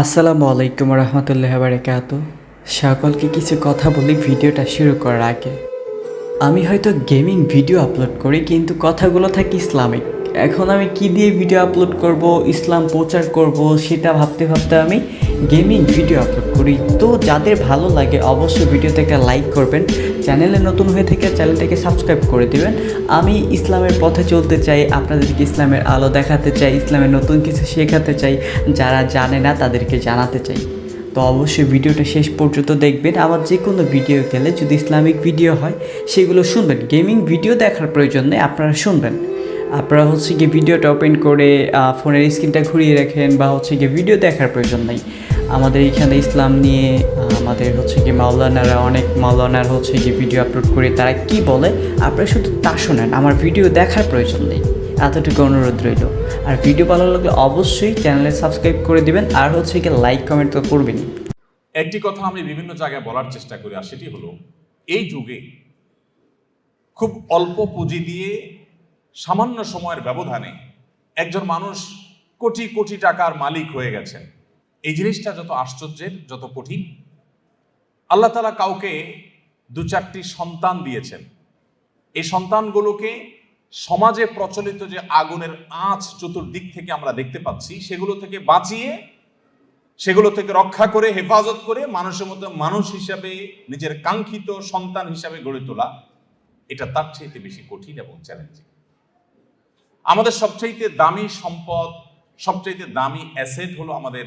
আসসালামু আলাইকুম রহমতুল্লাহ বারকাত। সকলকে কিছু কথা বলি ভিডিওটা শুরু করার আগে, আমি হয়তো গেমিং ভিডিও আপলোড করি, কিন্তু কথাগুলো থাকে ইসলামিক। এখন আমি কি দিয়ে ভিডিও আপলোড করব, ইসলাম প্রচার করব, সেটা ভাবতে ভাবতে আমি গেমিং ভিডিও আপলোড করি। তো যাদের ভালো লাগে, অবশ্যই ভিডিওতে একটা লাইক করবেন। চ্যানেলে নতুন হয়ে থেকে চ্যানেলটাকে সাবস্ক্রাইব করে দিবেন। আমি ইসলামের পথে চলতে চাই, আপনাদেরকে ইসলামের আলো দেখাতে চাই, ইসলামের নতুন কিছু শেখাতে চাই, যারা জানে না তাদেরকে জানাতে চাই। তো অবশ্যই ভিডিওটা শেষ পর্যন্ত দেখবেন। আবার যে কোনো ভিডিও গেলে যদি ইসলামিক ভিডিও হয়, সেগুলো শুনবেন। গেমিং ভিডিও দেখার প্রয়োজন নেই আপনারা শুনবেন। আপনারা হচ্ছে গিয়ে ভিডিওটা ওপেন করে ফোনের স্ক্রিনটা ঘুরিয়ে রাখেন বা হচ্ছে গিয়ে ভিডিও দেখার প্রয়োজন নেই। আমাদের এখানে ইসলাম নিয়ে আমাদের হচ্ছে কি মাওলানারা, অনেক মাওলানার হচ্ছে গিয়ে ভিডিও আপলোড করে, তারা কি বলে? আপনারা শুধু তা শোনেন, আমার ভিডিও দেখার প্রয়োজন নেই। এতটুকু অনুরোধ রইল। আর ভিডিও ভালো লাগলে অবশ্যই চ্যানেলে সাবস্ক্রাইব করে দিবেন, আর হচ্ছে কি লাইক কমেন্ট তো করবেনই। একটি কথা আমি বিভিন্ন জায়গায় বলার চেষ্টা করি, আর সেটি হলো, এই যুগে খুব অল্প পুঁজি দিয়ে সামান্য সময়ের ব্যবধানে একজন মানুষ কোটি কোটি টাকার মালিক হয়ে গেছেন। এই জিনিসটা যত আশ্চর্যের, যত কঠিন, আল্লাহ তালা কাউকে দু চারটি সন্তান দিয়েছেন। এই সন্তানগুলোকে সমাজে প্রচলিত যে আগুনের আঁচ চতুর্দিক থেকে আমরা দেখতে পাচ্ছি, সেগুলো থেকে বাঁচিয়ে, সেগুলো থেকে রক্ষা করে, হেফাজত করে মানুষের মতো মানুষ হিসাবে, নিজের কাঙ্ক্ষিত সন্তান হিসাবে গড়ে তোলা, এটা তার চাইতে বেশি কঠিন এবং চ্যালেঞ্জিং আমাদের সবচাইতে দামি সম্পদ, সবচাইতে দামি অ্যাসেট হলো আমাদের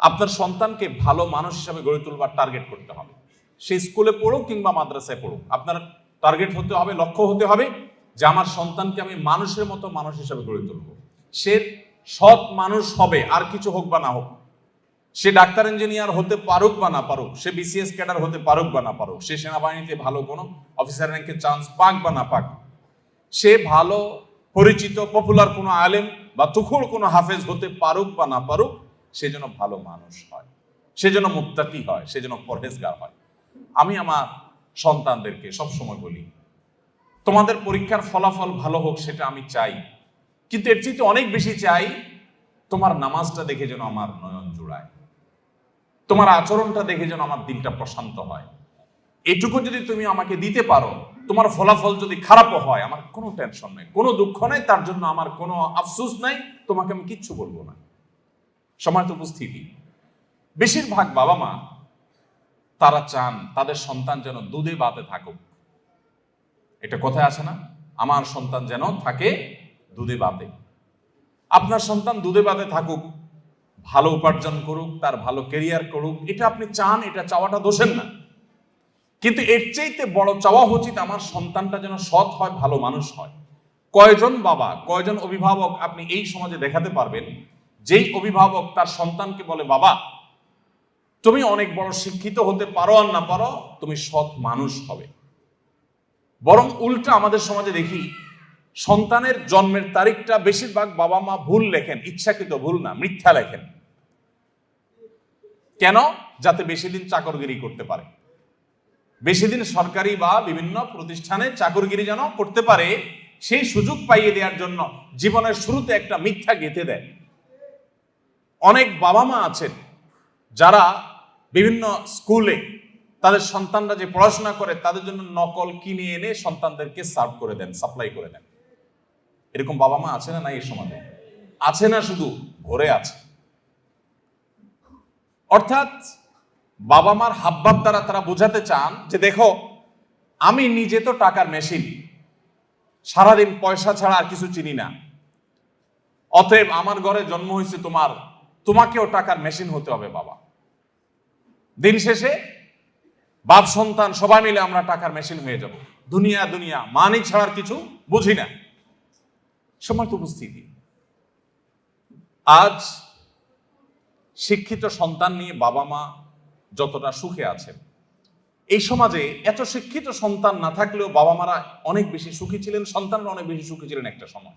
আপনার সন্তানকে ভালো মানুষ হিসাবে গড়ে তুলবার টার্গেট করতে হবে। সে স্কুলে পড়ুক কিংবা মাদ্রাসায় পড়ুক, আপনার টার্গেট হতে হবে, লক্ষ্য হতে হবে যে আমার সন্তানকে আমি মানুষের মতো মানুষ হিসাবে গড়ে তুলব। সে সৎ মানুষ হবে, আর কিছু হোক বা না হোক, সে ডাক্তার ইঞ্জিনিয়ার হতে পারুক বা না পারুক, সে বিসিএস ক্যাডার হতে পারুক বা না পারুক, সে সেনাবাহিনীতে ভালো কোনো অফিসার র্যাঙ্কের চান্স পাক বা না পাক, সে ভালো, পরিচিত পপুলার কোনো আলেম বা তুখুর কোনো হাফেজ হতে পারুক বা না পারুক সে যেন ভালো মানুষ হয়, সে যেন মুত্তাকি হয়, সে যেন পরহেজগার হয়। আমি আমার সন্তানদেরকে সবসময় বলি, তোমাদের পরীক্ষার ফলাফল ভালো হোক সেটা আমি চাই, কিন্তু এর চেয়ে অনেক বেশি চাই তোমার নামাজটা দেখে যেন আমার নয়ন জোড়ায়, তোমার আচরণটা দেখে যেন আমার দিনটা প্রশান্ত হয়। এটুকু যদি তুমি আমাকে দিতে পারো, তোমার ফলাফল যদি খারাপও হয়, আমার কোনো টেনশন নেই, কোনো দুঃখ নেই, তার জন্য আমার কোনো আফসোস নাই, তোমাকে আমি কিচ্ছু বলব না। সময় তো উপস্থিতি। বেশিরভাগ বাবা মা তারা চান তাদের সন্তান যেন দুধে বাতে থাকুক। এটা কোথায় আছে না? আমার সন্তান যেন থাকে দুধে বাতে। আপনার সন্তান দুধে বাতে থাকুক, ভালো উপার্জন করুক, তার ভালো কেরিয়ার করুক, এটা আপনি চান, এটা চাওয়াটা দোষের না। কিন্তু এর চাইতে বড় চাওয়া উচিত আমার সন্তানটা যেন সৎ হয়, ভালো মানুষ হয়। কয়জন বাবা, কয়জন অভিভাবক আপনি এই সমাজে দেখাতে পারবেন যেই অভিভাবক তার সন্তানকে বলে, বাবা, তুমি অনেক বড় শিক্ষিত হতে পারো আর না পারো, তুমি সৎ মানুষ হবে। বরং উল্টা আমাদের সমাজে দেখি, সন্তানের জন্মের তারিখটা বেশিরভাগ বাবা মা ভুল লেখেন, ইচ্ছাকৃত ভুল না, মিথ্যা লেখেন। কেন? যাতে বেশি দিন চাকরগিরি করতে পারে। বেশি দিন সরকারি বা বিভিন্ন প্রতিষ্ঠানে চাকরগিরি যেন করতে পারে, সেই সুযোগ পাইয়ে দেওয়ার জন্য জীবনের শুরুতে একটা মিথ্যা গেঁথে দেয়। অনেক বাবা মা আছেন যারা বিভিন্ন স্কুলে তাদের সন্তানরা যে পড়াশোনা করে তাদের জন্য নকল কিনে এনে সন্তানদেরকে সার্ভ করে দেন, সাপ্লাই করে দেন। এরকম বাবা মা আছে না না এই সমাজে? আছে না শুধু, ভরে আছে। অর্থাৎ বাবা মার হাবভাব দ্বারা তারা বোঝাতে চান যে দেখো, আমি নিজে তো টাকার মেশিন, সারাদিন পয়সা ছাড়া আর কিছু চিনি না। অতএব আমার ঘরে জন্ম হয়েছে তোমার তোমাকেও টাকার মেশিন হতে হবে, বাবা। দিন শেষে বাপ, সন্তান, সবাই মিলে আমরা টাকার মেশিন হয়ে যাব। দুনিয়া দুনিয়া, মানি ছাড়ার কিছু বুঝি না। সময় তো উপস্থিতি। আজ শিক্ষিত সন্তান নিয়ে বাবা মা যতটা সুখে আছেন, এই সমাজে এত শিক্ষিত সন্তান না থাকলেও বাবা মারা অনেক বেশি সুখী ছিলেন, সন্তানরা অনেক বেশি সুখী ছিলেন একটা সময়।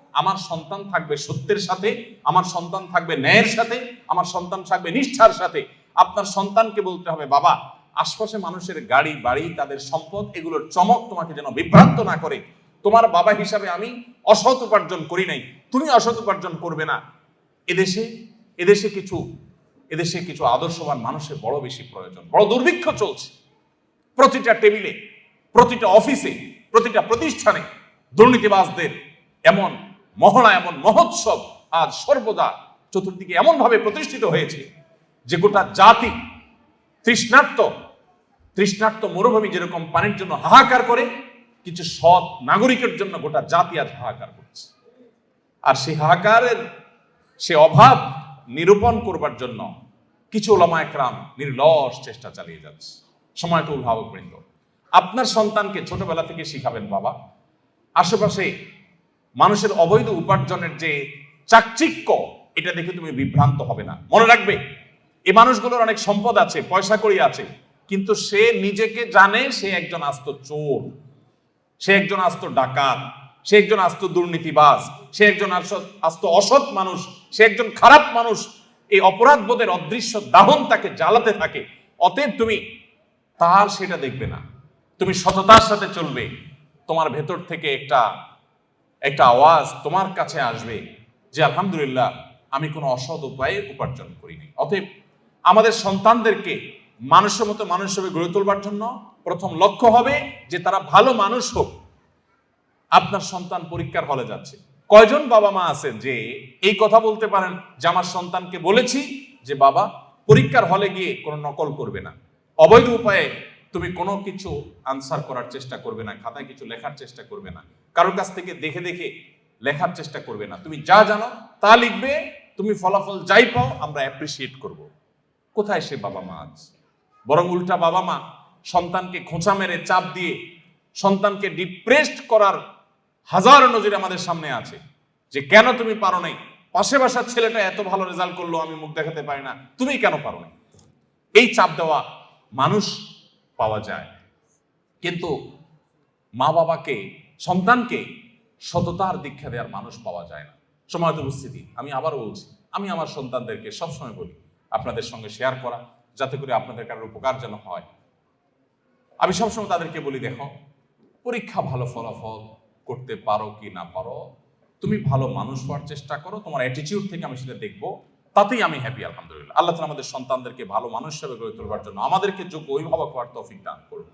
আমার সন্তান থাকবে সত্যের সাথে, আমার সন্তান থাকবে ন্যায়ের সাথে, আমার সন্তান থাকবে নিষ্ঠার সাথে। আপনার সন্তানকে বলতে হবে, বাবা, আশপাশে মানুষের গাড়ি, বাড়ি, তাদের সম্পদ, এগুলোর চমক তোমাকে যেন বিভ্রান্ত না করে। তোমার বাবা হিসাবে আমি অসৎ উপার্জন করি নাই। তুমি অসৎ উপার্জন করবে না। এদেশে এদেশে কিছু এদেশে কিছু আদর্শবান মানুষের বড় বেশি প্রয়োজন, বড় দুর্ভিক্ষ চলছে। প্রতিটা টেবিলে, প্রতিটা অফিসে, প্রতিটা প্রতিষ্ঠানে দুর্নীতিবাজদের এমন মহড়া এমন মহোৎসব আজ সর্বদা চতুর্দিকে এমন ভাবে প্রতিষ্ঠিত হয়েছে যে গোটা জাতি তৃষ্ণার্ত তৃষ্ণার্ত মরুভূমি যেরকম পানির জন্য হাহাকার করে, কিছু সৎ নাগরিকের জন্য গোটা জাতি আজ হাহাকার করছে। আর সেই হাহাকারের, সে অভাব নিরূপণ করবার জন্য কিছু ওলামা একরাম নির্লস চেষ্টা চালিয়ে যাচ্ছে। সময় তো অভিভাবক বৃন্দ। আপনার সন্তানকে ছোটবেলা থেকে শিখাবেন বাবা। আশেপাশে মানুষের অবৈধ উপার্জনের যে চাকচিক্য, এটা দেখে তুমি বিভ্রান্ত হবে না। মনে রাখবে এই মানুষগুলোর অনেক সম্পদ আছে, পয়সা কড়ি আছে, কিন্তু সে নিজেকে জানে সে একজন আস্ত চোর, সে একজন আস্ত ডাকাত, সে একজন আস্ত দুর্নীতিবাজ, সে একজন আস্ত অসৎ মানুষ, সে একজন খারাপ মানুষ। এই অপরাধ বোধের অদৃশ্য দাহন তাকে জ্বালাতে থাকে, অতএব তুমি তার সেটা দেখবে না। তুমি সততার সাথে চলবে, তোমার ভেতর থেকে একটা একটা আওয়াজ তোমার কাছে আসবে যে, আলহামদুলিল্লাহ, আমি কোনো অসৎ উপায়ে উপার্জন করিনি অতএব আমাদের সন্তানদেরকে মানুষের মতো মানুষ হিসেবে গড়ে তোলবার জন্য প্রথম লক্ষ্য হবে যে, তারা ভালো মানুষ হোক। আপনার সন্তান পরীক্ষার হলে যাচ্ছে। কয়জন বাবা মা আছেন যে, এই কথা বলতে পারেন যে, আমার সন্তানকে বলেছি যে, বাবা, পরীক্ষার হলে গিয়ে কোনো নকল করবে না। অবৈধ উপায়ে তুমি কোনো কিছু আনসার করার চেষ্টা করবে না, খাতায় কিছু লেখার চেষ্টা করবে না। কারোর কাছ থেকে দেখে দেখে লেখার চেষ্টা করবে না। তুমি যা জানো তা লিখবে, তুমি ফলাফল যাই পাও, আমরা অ্যাপ্রিসিয়েট করব। কোথায় সে বাবা মা আজ? বরং উল্টা বাবা মা সন্তানকে খোঁচা মেরে চাপ দিয়ে সন্তানকে ডিপ্রেসড করার হাজার নজির আমাদের সামনে আছে। যে কেন তুমি পারো নাই? পাশে বাসার ছেলেটা এত ভালো রেজাল্ট করল, আমি মুখ দেখাতে পারি না। তুমি কেন পারো নাই? এই চাপ দেওয়া মানুষ পাওয়া যায়। কিন্তু মা বাবাকে সন্তানকে সততার দীক্ষা দেওয়ার মানুষ পাওয়া যায় না। সময় উপস্থিতি। আমি আবার বলছি, আমি আমার সন্তানদেরকে সবসময় বলি, আপনাদের সঙ্গে শেয়ার করা, যাতে করে আপনাদের কারোর উপকার যেন হয়। আমি সবসময় তাদেরকে বলি, দেখো, পরীক্ষা ভালো ফলাফল করতে পারো কি না পারো? তুমি ভালো মানুষ হওয়ার চেষ্টা করো। তোমার অ্যাটিটিউড থেকে আমি সেটা দেখব। তাতেই আমি হ্যাপি আলহামদুলিল্লাহ। আল্লাহ তালা আমাদের সন্তানদেরকে ভালো মানুষ হিসেবে গড়ে তোলবার জন্য আমাদেরকে যোগ্য অভিভাবক হওয়ার তৌফিক দান করুন।